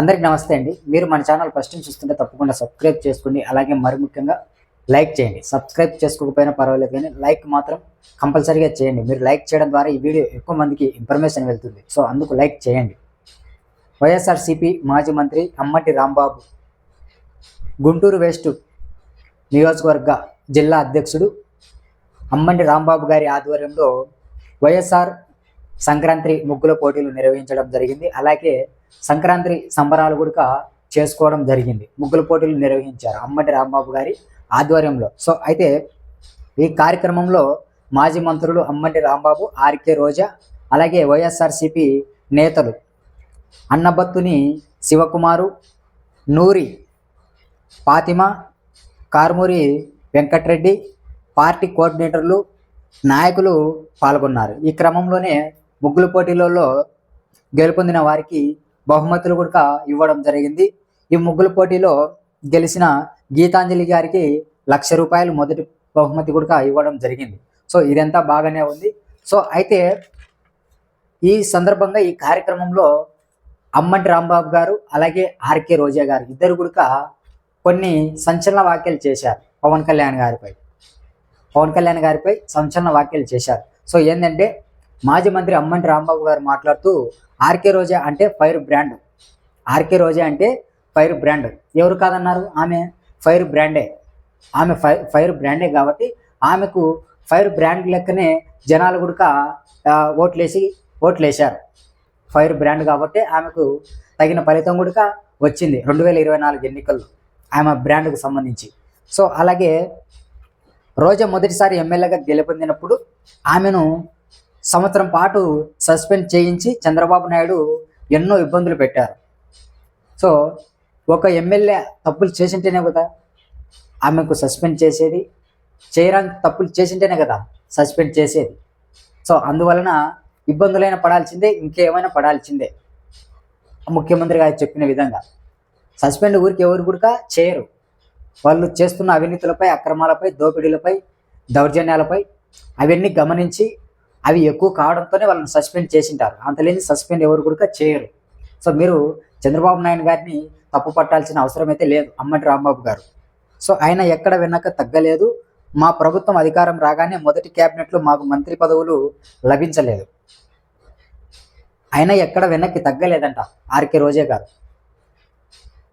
అందరికి నమస్తే అండి. మీరు మన ఛానల్ ఫస్ట్ టైం చూస్తుంటే తప్పకుండా సబ్స్క్రైబ్ చేసుకోండి. అలాగే మరి ముఖ్యంగా లైక్ చేయండి. సబ్స్క్రైబ్ చేసుకోకపోయినా పర్వాలేదు కానీ లైక్ మాత్రం కంపల్సరీగా చేయండి. మీరు లైక్ చేయడం ద్వారా ఈ వీడియో ఎక్కువ మందికి ఇన్ఫర్మేషన్ వెళ్తుంది. సో అందుకు లైక్ చేయండి. వైఎస్ఆర్సిపి మాజీ మంత్రి అమ్మటి రాంబాబు గుంటూరు వెస్ట్ నియోజకవర్గ జిల్లా అధ్యక్షుడు అమ్మంటి రాంబాబు గారి ఆధ్వర్యంలో వైఎస్ఆర్ సంక్రాంతి ముగ్గుల పోటీలు నిర్వహించడం జరిగింది. అలాగే సంక్రాంతి సంబరాలు కూడా చేసుకోవడం జరిగింది. ముగ్గుల పోటీలు నిర్వహించారు అమ్మటి రాంబాబు గారి ఆధ్వర్యంలో. సో అయితే ఈ కార్యక్రమంలో మాజీ మంత్రులు అమ్మటి రాంబాబు ఆర్కే రోజా అలాగే వైఎస్ఆర్సిపి నేతలు అన్నబత్తుని శివకుమారు నూరి పాతిమ కార్మూరి వెంకట్రెడ్డి పార్టీ కోఆర్డినేటర్లు నాయకులు పాల్గొన్నారు. ఈ క్రమంలోనే ముగ్గులు పోటీలలో గెలుపొందిన వారికి బహుమతులు కూడా ఇవ్వడం జరిగింది. ఈ ముగ్గుల పోటీలో గెలిచిన గీతాంజలి గారికి లక్ష రూపాయలు మొదటి బహుమతి కూడా ఇవ్వడం జరిగింది. సో ఇదంతా బాగానే ఉంది. సో అయితే ఈ సందర్భంగా ఈ కార్యక్రమంలో అమ్మంటి రాంబాబు గారు అలాగే ఆర్కే రోజా గారు ఇద్దరు కూడా కొన్ని సంచలన వ్యాఖ్యలు చేశారు పవన్ కళ్యాణ్ గారిపై. పవన్ కళ్యాణ్ గారిపై సంచలన వ్యాఖ్యలు చేశారు. సో ఏంటంటే మాజీ మంత్రి అమ్మంటి రాంబాబు గారు మాట్లాడుతూ ఆర్కే రోజా అంటే ఫైర్ బ్రాండ్. ఆర్కే రోజా అంటే ఫైర్ బ్రాండ్. ఎవరు కాదన్నారు? ఆమె ఫైర్ బ్రాండే. ఆమె ఫైర్ ఫైర్ బ్రాండే కాబట్టి ఆమెకు ఫైర్ బ్రాండ్ లెక్కనే జనాలు కూడా ఓట్లేసి ఓట్లేశారు. ఫైర్ బ్రాండ్ కాబట్టి ఆమెకు తగిన ఫలితం కూడా వచ్చింది రెండు వేల ఇరవై నాలుగు ఎన్నికల్లో ఆమె బ్రాండ్కు సంబంధించి. సో అలాగే రోజా మొదటిసారి ఎమ్మెల్యేగా గెలుపొందినప్పుడు ఆమెను సంవత్సరం పాటు సస్పెండ్ చేయించి చంద్రబాబు నాయుడు ఎన్నో ఇబ్బందులు పెట్టారు. సో ఒక ఎమ్మెల్యే తప్పులు చేసింటేనే కదా ఆమెకు సస్పెండ్ చేసేది. చేయరాని తప్పులు చేసింటేనే కదా సస్పెండ్ చేసేది. సో అందువలన ఇబ్బందులైనా పడాల్సిందే ఇంకేమైనా పడాల్సిందే. ముఖ్యమంత్రి గారు చెప్పిన విధంగా. సస్పెండ్ ఊరికి ఎవరు కూడా చేయరు. వాళ్ళు చేస్తున్న అవినీతులపై అక్రమాలపై దోపిడీలపై దౌర్జన్యాలపై అవన్నీ గమనించి అవి ఎక్కువ కావడంతోనే వాళ్ళని సస్పెండ్ చేసింటారు. అంతలేని సస్పెండ్ ఎవరు కూడా చేయరు. సో మీరు చంద్రబాబు నాయుడు గారిని తప్పు పట్టాల్సిన అవసరం అయితే లేదు అమ్మటి రాంబాబు గారు. సో ఆయన ఎక్కడ వెనక తగ్గలేదు. మా ప్రభుత్వం అధికారం రాగానే మొదటి క్యాబినెట్లో మాకు మంత్రి పదవులు లభించలేదు. ఆయన ఎక్కడ వెనక్కి తగ్గలేదంట ఆర్కే రోజే గారు.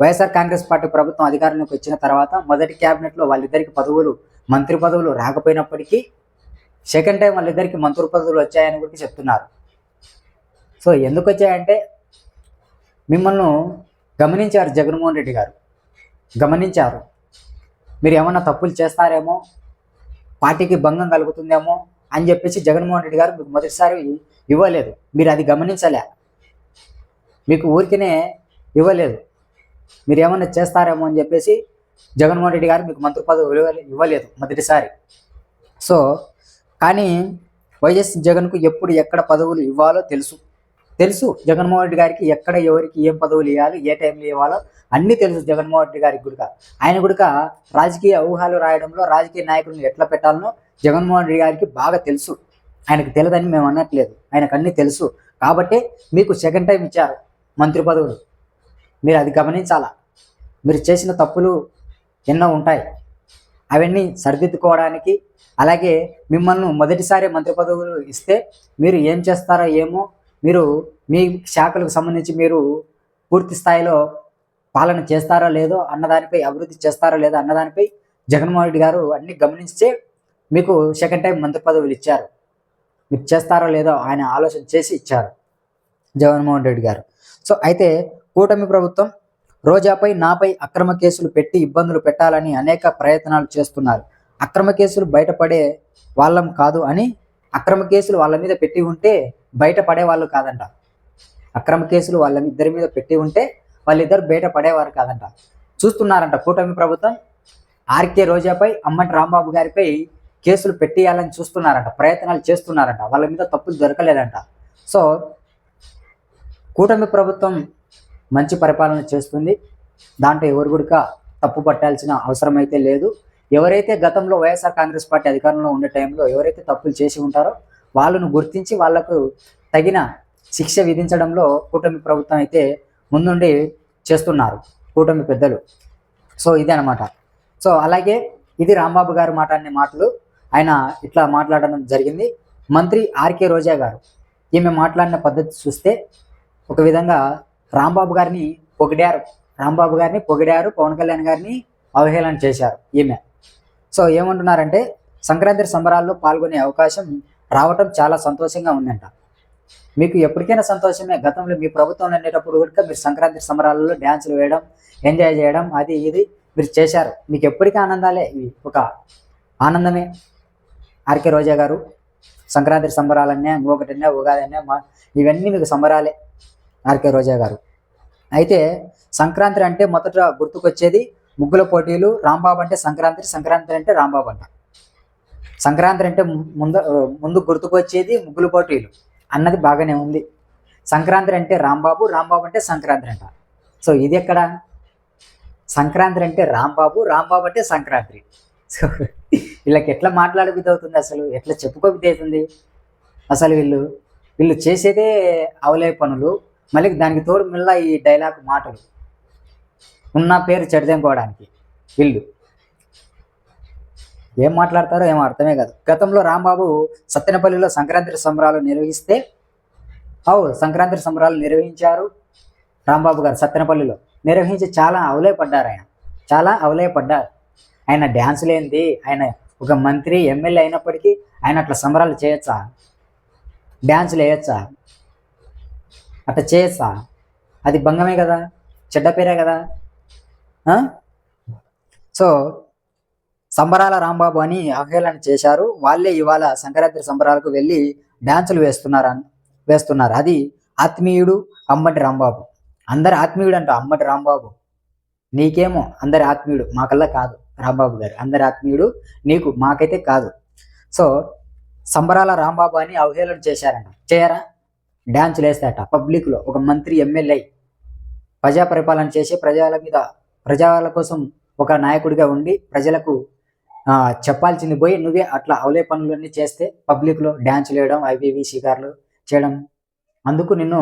వైఎస్ఆర్ కాంగ్రెస్ పార్టీ ప్రభుత్వం అధికారంలోకి వచ్చిన తర్వాత మొదటి క్యాబినెట్లో వాళ్ళిద్దరికి పదవులు మంత్రి పదవులు రాకపోయినప్పటికీ సెకండ్ టైం వాళ్ళిద్దరికి మంత్రి పదవులు వచ్చాయని కూడా చెప్తున్నారు. సో ఎందుకు వచ్చాయంటే మిమ్మల్ని గమనించారు జగన్మోహన్ రెడ్డి గారు. గమనించారు. మీరు ఏమన్నా తప్పులు చేస్తారేమో పార్టీకి భంగం కలుగుతుందేమో అని చెప్పేసి జగన్మోహన్ రెడ్డి గారు మీకు మొదటిసారి ఇవ్వలేదు. మీరు అది గమనించలే. మీకు ఊరికనే ఇవ్వలేదు. మీరు ఏమన్నా చేస్తారేమో అని చెప్పేసి జగన్మోహన్ రెడ్డి గారు మీకు మంత్రి పదవి ఇవ్వలే- ఇవ్వలేదు మొదటిసారి. సో కానీ వైఎస్ జగన్కు ఎప్పుడు ఎక్కడ పదవులు ఇవ్వాలో తెలుసు. తెలుసు జగన్మోహన్ రెడ్డి గారికి ఎక్కడ ఎవరికి ఏం పదవులు ఇవ్వాలి ఏ టైంలో ఇవ్వాలో అన్నీ తెలుసు జగన్మోహన్ రెడ్డి గారికి గుడిక ఆయన గుడిక రాజకీయ ఊహాలు రాయడంలో రాజకీయ నాయకులను ఎట్లా పెట్టాలనో జగన్మోహన్ రెడ్డి గారికి బాగా తెలుసు. ఆయనకు తెలియదని మేము అనట్లేదు. ఆయనకు అన్నీ తెలుసు. కాబట్టి మీకు సెకండ్ టైం ఇచ్చారు మంత్రి పదవులు. మీరు అది గమనించాలా? మీరు చేసిన తప్పులు ఎన్నో ఉంటాయి. అవన్నీ సరిదిద్దుకోవడానికి. అలాగే మిమ్మల్ని మొదటిసారి మంత్రి పదవులు ఇస్తే మీరు ఏం చేస్తారో ఏమో మీరు మీ శాఖలకు సంబంధించి మీరు పూర్తి స్థాయిలో పాలన చేస్తారో లేదో అన్నదానిపై అభివృద్ధి చేస్తారో లేదో అన్నదానిపై జగన్మోహన్ రెడ్డి గారు అన్ని గమనించే మీకు సెకండ్ టైం మంత్రి పదవులు ఇచ్చారు. మీరు చేస్తారో లేదో ఆయన ఆలోచన చేసి ఇచ్చారు జగన్మోహన్ రెడ్డి గారు. సో అయితే కూటమి ప్రభుత్వం రోజాపై నాపై అక్రమ కేసులు పెట్టి ఇబ్బందులు పెట్టాలని అనేక ప్రయత్నాలు చేస్తున్నారు. అక్రమ కేసులు బయటపడే వాళ్ళం కాదు అని అక్రమ కేసులు వాళ్ళ మీద పెట్టి ఉంటే బయటపడే వాళ్ళు కాదంట. అక్రమ కేసులు వాళ్ళ ఇద్దరి మీద పెట్టి ఉంటే వాళ్ళిద్దరు బయటపడేవారు కాదంట. చూస్తున్నారంట కూటమి ప్రభుత్వం. ఆర్కే రోజాపై అమ్మటి రాంబాబు గారిపై కేసులు పెట్టేయాలని చూస్తున్నారంట. ప్రయత్నాలు చేస్తున్నారంట. వాళ్ళ మీద తప్పులు దొరకలేదంట సో కూటమి ప్రభుత్వం మంచి పరిపాలన చేస్తుంది. దాంట్లో ఎవరు కూడా తప్పు పట్టాల్సిన అవసరం అయితే లేదు. ఎవరైతే గతంలో వైఎస్ఆర్ కాంగ్రెస్ పార్టీ అధికారంలో ఉండే టైంలో ఎవరైతే తప్పులు చేసి ఉంటారో వాళ్ళను గుర్తించి వాళ్ళకు తగిన శిక్ష విధించడంలో కూటమి ప్రభుత్వం అయితే ముందుండి చేస్తున్నారు. కూటమి పెద్దలు. సో ఇదే అనమాట సో అలాగే ఇది రాంబాబు గారు మాట్లాడిన మాటలు. ఆయన ఇట్లా మాట్లాడడం జరిగింది. మంత్రి ఆర్కే రోజా గారు ఈమె మాట్లాడిన పద్ధతి చూస్తే ఒక విధంగా రాంబాబు గారిని పొగిడారు. రాంబాబు గారిని పొగిడారు పవన్ కళ్యాణ్ గారిని అవహేళన చేశారు ఈమె. సో ఏమంటున్నారంటే సంక్రాంతి సంబరాల్లో పాల్గొనే అవకాశం రావటం చాలా సంతోషంగా ఉందంట. మీకు ఎప్పటికైనా సంతోషమే. గతంలో మీ ప్రభుత్వం ఉండేటప్పుడు కూడా మీరు సంక్రాంతి సంబరాలలో డ్యాన్సులు వేయడం ఎంజాయ్ చేయడం అది ఇది మీరు చేశారు. మీకు ఎప్పటికీ ఆనందాలే ఇవి. ఒక ఆనందమే. ఆర్కే రోజా గారు సంక్రాంతి సంబరాలన్నా ఇంకొకటన్నా ఉగాది అన్నా మా ఇవన్నీ మీకు సంబరాలే. ఆర్కే రోజా గారు. అయితే సంక్రాంతి అంటే మొదట గుర్తుకొచ్చేది ముగ్గుల పోటీలు రాంబాబు అంటే సంక్రాంతి సంక్రాంతి అంటే రాంబాబు అంట. సంక్రాంతి అంటే ముందు ముందు గుర్తుకొచ్చేది ముగ్గుల పోటీలు. అన్నది బాగానే ఉంది. సంక్రాంతి అంటే రాంబాబు రాంబాబు అంటే సంక్రాంతి అంట. సో ఇది ఎక్కడ? సంక్రాంతి అంటే రాంబాబు రాంబాబు అంటే సంక్రాంతి. సో వీళ్ళకి ఎట్లా మాట్లాడబుద్ధి అవుతుంది అసలు? ఎట్లా చెప్పుకోబుద్ధి అవుతుంది? అసలు వీళ్ళు వీళ్ళు చేసేదే అవలే పనులు. మళ్ళీ దానికి తోడు మళ్ళీ ఈ డైలాగ్ మాటలు. ఉన్న పేరు చెడదెంకోవడానికి. ఇల్లు. ఏం మాట్లాడతారో ఏమో అర్థమే కాదు. గతంలో రాంబాబు సత్తెనపల్లిలో సంక్రాంతి సంబరాలు నిర్వహిస్తే అవు సంక్రాంతి సంబరాలు నిర్వహించారు రాంబాబు గారు సత్తెనపల్లిలో. నిర్వహించి చాలా అవలేపడ్డారు ఆయన. చాలా అవలేపడ్డారు ఆయన డ్యాన్స్ లేనిది ఆయన ఒక మంత్రి ఎమ్మెల్యే అయినప్పటికీ ఆయన అట్లా సంబరాలు చేయొచ్చా? డ్యాన్సులు వేయచ్చా? అట్ట చేసా? అది భంగమే కదా? చెడ్డ పేరే కదా? ఆ? సో సంబరాల రాంబాబు అని అవహేళన చేశారు. వాళ్ళే ఇవాళ సంక్రాంతి సంబరాలకు వెళ్ళి డ్యాన్సులు వేస్తున్నారు వేస్తున్నారు. అది ఆత్మీయుడు అమ్మటి రాంబాబు. అందరి ఆత్మీయుడు అంట అమ్మటి రాంబాబు. నీకేమో అందరి ఆత్మీయుడు. మాకల్లా కాదు రాంబాబు గారు. అందరి ఆత్మీయుడు. నీకు మాకైతే కాదు. సో సంబరాల రాంబాబు అని అవహేళన చేశారంట. చేయరా? డ్యాన్సులు వేస్తారట పబ్లిక్లో ఒక మంత్రి ఎమ్మెల్యే ప్రజా పరిపాలన చేసి ప్రజల మీద ప్రజల కోసం ఒక నాయకుడిగా ఉండి ప్రజలకు చెప్పాల్సింది పోయి నువ్వే అట్లా అవలే పనులన్నీ చేస్తే పబ్లిక్లో డ్యాన్సులు వేయడం అవి షికార్లు చేయడం. అందుకు నిన్ను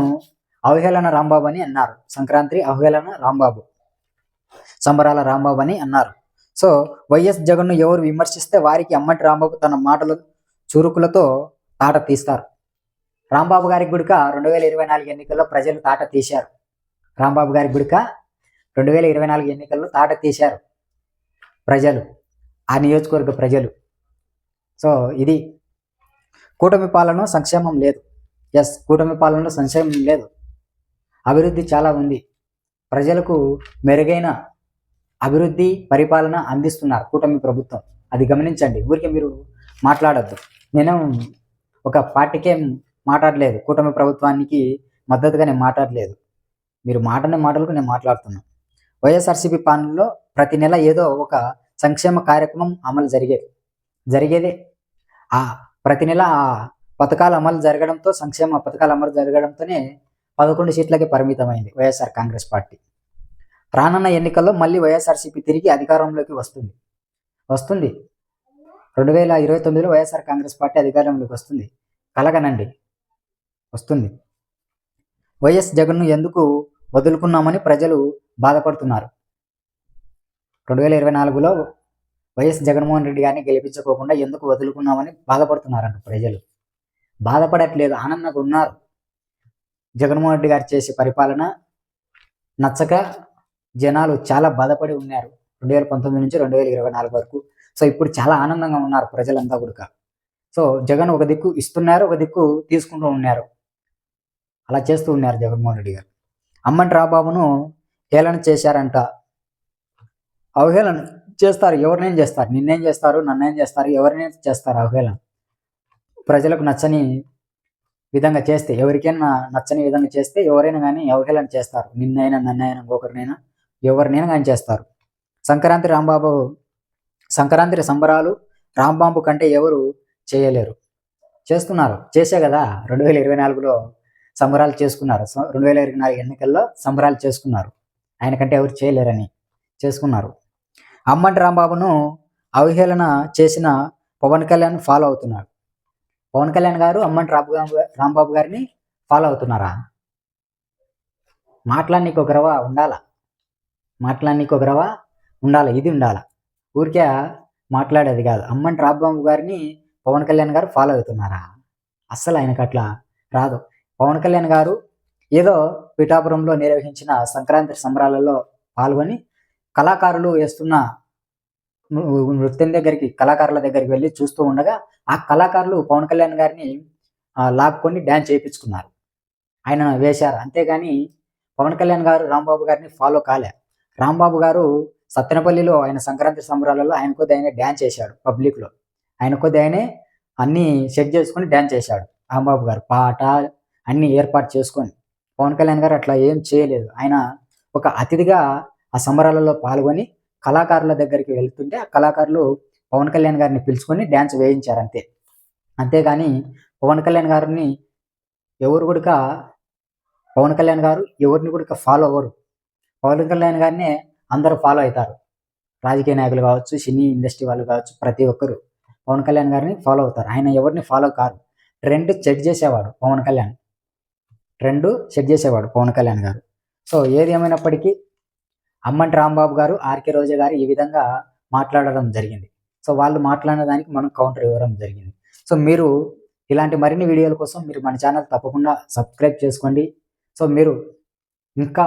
అవహేళన రాంబాబు అని అన్నారు. సంక్రాంతి అవహేళన రాంబాబు. సంబరాల రాంబాబు అని అన్నారు. సో వైఎస్ జగన్ను ఎవరు విమర్శిస్తే వారికి అమ్మటి రాంబాబు తన మాటలు చురుకులతో తాట తీస్తారు. రాంబాబు గారి గుడిక రెండు వేల ఇరవై నాలుగు ఎన్నికల్లో ప్రజలు తాట తీశారు. రాంబాబు గారి గుడిక రెండు వేల ఇరవై నాలుగు ఎన్నికల్లో తాట తీశారు ప్రజలు ఆ నియోజకవర్గ ప్రజలు. సో ఇది కూటమి పాలన సంక్షేమం లేదు. ఎస్ కూటమి పాలనలో సంక్షేమం లేదు. అభివృద్ధి చాలా ఉంది. ప్రజలకు మెరుగైన అభివృద్ధి పరిపాలన అందిస్తున్నారు కూటమి ప్రభుత్వం. అది గమనించండి. ఊరికే మీరు మాట్లాడద్దు. నేను ఒక పార్టీకే మాట్లాడలేదు. కూటమి ప్రభుత్వానికి మద్దతుగా నేను మాట్లాడలేదు. మీరు మాటనే మాటలకు నేను మాట్లాడుతున్నాను వైఎస్ఆర్సీపీ పాలనలో ప్రతి నెల ఏదో ఒక సంక్షేమ కార్యక్రమం అమలు జరిగేది. జరిగేదే. ఆ ప్రతి నెల ఆ పథకాలు అమలు జరగడంతో సంక్షేమ పథకాలు అమలు జరగడంతోనే పదకొండు సీట్లకే పరిమితమైంది వైఎస్ఆర్ కాంగ్రెస్ పార్టీ. రానున్న ఎన్నికల్లో మళ్ళీ వైఎస్ఆర్సీపీ తిరిగి అధికారంలోకి వస్తుంది. వస్తుంది. రెండు వేల ఇరవై తొమ్మిదిలో వైఎస్ఆర్ కాంగ్రెస్ పార్టీ అధికారంలోకి వస్తుంది. కలగనండి. వస్తుంది. వైఎస్ జగన్ను ఎందుకు వదులుకున్నామని ప్రజలు బాధపడుతున్నారు. రెండు వేల ఇరవై నాలుగులో వైఎస్ జగన్మోహన్ రెడ్డి గారిని గెలిపించుకోకుండా ఎందుకు వదులుకున్నామని బాధపడుతున్నారంట ప్రజలు. బాధపడట్లేదు ఆనందంగా ఉన్నారు. జగన్మోహన్ రెడ్డి గారు చేసే పరిపాలన నచ్చక జనాలు చాలా బాధపడి ఉన్నారు. రెండు వేల పంతొమ్మిది నుంచి రెండు వేల ఇరవై నాలుగు వరకు. సో ఇప్పుడు చాలా ఆనందంగా ఉన్నారు ప్రజలంతా కూడా. సో జగన్ ఒక దిక్కు ఇస్తున్నారు ఒక దిక్కు తీసుకుంటూ ఉన్నారు. అలా చేస్తూ ఉన్నారు జగన్మోహన్ రెడ్డి గారు. అమ్మంటి రాబాబును హేళన చేశారంట. అవహేళన చేస్తారు ఎవరినేం చేస్తారు. నిన్నేం చేస్తారు నన్నేం చేస్తారు ఎవరినేం చేస్తారు అవహేళన. ప్రజలకు నచ్చని విధంగా చేస్తే ఎవరికైనా నచ్చని విధంగా చేస్తే ఎవరైనా కానీ అవహేళన చేస్తారు. నిన్నైనా నన్నైనా ఒకరినైనా ఎవరినైనా కానీ చేస్తారు. సంక్రాంతి రాంబాబు సంక్రాంతి సంబరాలు రాంబాబు కంటే ఎవరు చేయలేరు. చేస్తున్నారు. చేసే కదా రెండు వేల ఇరవై నాలుగులో సంబరాలు చేసుకున్నారు. రెండు వేల ఇరవై నాలుగు ఎన్నికల్లో సంబరాలు చేసుకున్నారు. ఆయన కంటే ఎవరు చేయలేరని చేసుకున్నారు. అమ్మంటి రాంబాబును అవహేళన చేసిన పవన్ కళ్యాణ్ ఫాలో అవుతున్నారు. పవన్ కళ్యాణ్ గారు అమ్మంటి రాంబాబు రాంబాబు గారిని ఫాలో అవుతున్నారా? మాట్లాడనీకి ఒక రవ ఉండాలా? మాట్లాడనీకి ఒక రవ ఉండాలి? ఇది ఉండాలా? ఊరికే మాట్లాడేది కాదు. అమ్మని రాంబాబు గారిని పవన్ కళ్యాణ్ గారు ఫాలో అవుతున్నారా? అస్సలు ఆయనకు అట్లా రాదు. పవన్ కళ్యాణ్ గారు ఏదో పిఠాపురంలో నిర్వహించిన సంక్రాంతి సంబరాలలో పాల్గొని కళాకారులు వేస్తున్న నృత్యం దగ్గరికి కళాకారుల దగ్గరికి వెళ్ళి చూస్తూ ఉండగా ఆ కళాకారులు పవన్ కళ్యాణ్ గారిని లాక్కొని డ్యాన్స్ చేయించుకున్నారు. ఆయన వేశారు. అంతేగాని పవన్ కళ్యాణ్ గారు రాంబాబు గారిని ఫాలో కాలే. రాంబాబు గారు సత్తెనపల్లిలో ఆయన సంక్రాంతి సంబరాలలో ఆయన కొద్ది ఆయన డ్యాన్స్ చేశాడు పబ్లిక్లో. ఆయన కొద్ది ఆయనే అన్నీ సెట్ చేసుకొని డ్యాన్స్ చేశాడు రాంబాబు గారు. పాట అన్ని ఏర్పాటు చేసుకొని పవన్ కళ్యాణ్ గారు అట్లా ఏం చేయలేదు. ఆయన ఒక అతిథిగా ఆ సంబరాలలో పాల్గొని కళాకారుల దగ్గరికి వెళ్తుంటే ఆ కళాకారులు పవన్ కళ్యాణ్ గారిని పిలుచుకొని డ్యాన్స్ వేయించారు అంతే. అంతేగాని పవన్ కళ్యాణ్ గారిని ఎవరు కూడా పవన్ కళ్యాణ్ గారు ఎవరిని కూడా ఫాలో అవ్వరు. పవన్ కళ్యాణ్ గారినే అందరూ ఫాలో అవుతారు. రాజకీయ నాయకులు కావచ్చు సినీ ఇండస్ట్రీ వాళ్ళు కావచ్చు ప్రతి ఒక్కరు పవన్ కళ్యాణ్ గారిని ఫాలో అవుతారు. ఆయన ఎవరిని ఫాలో కారు. ట్రెండ్ సెట్ చేసేవాడు పవన్ కళ్యాణ్. ట్రెండ్ సెట్ చేసేవాడు పవన్ కళ్యాణ్ గారు. సో ఏది ఏమైనప్పటికీ అమ్మంటి రాంబాబు గారు ఆర్కే రోజా గారు ఈ విధంగా మాట్లాడడం జరిగింది. సో వాళ్ళు మాట్లాడిన దానికి మనం కౌంటర్ ఇవ్వడం జరిగింది. సో మీరు ఇలాంటి మరిన్ని వీడియోల కోసం మీరు మన ఛానల్ తప్పకుండా సబ్స్క్రైబ్ చేసుకోండి. సో మీరు ఇంకా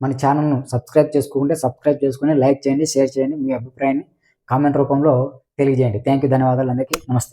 మన ఛానల్ను సబ్స్క్రైబ్ చేసుకుంటే సబ్స్క్రైబ్ చేసుకుని లైక్ చేయండి షేర్ చేయండి మీ అభిప్రాయాన్ని కామెంట్ రూపంలో తెలియజేయండి. థ్యాంక్ యూ ధన్యవాదాలు అందరికీ. నమస్తే.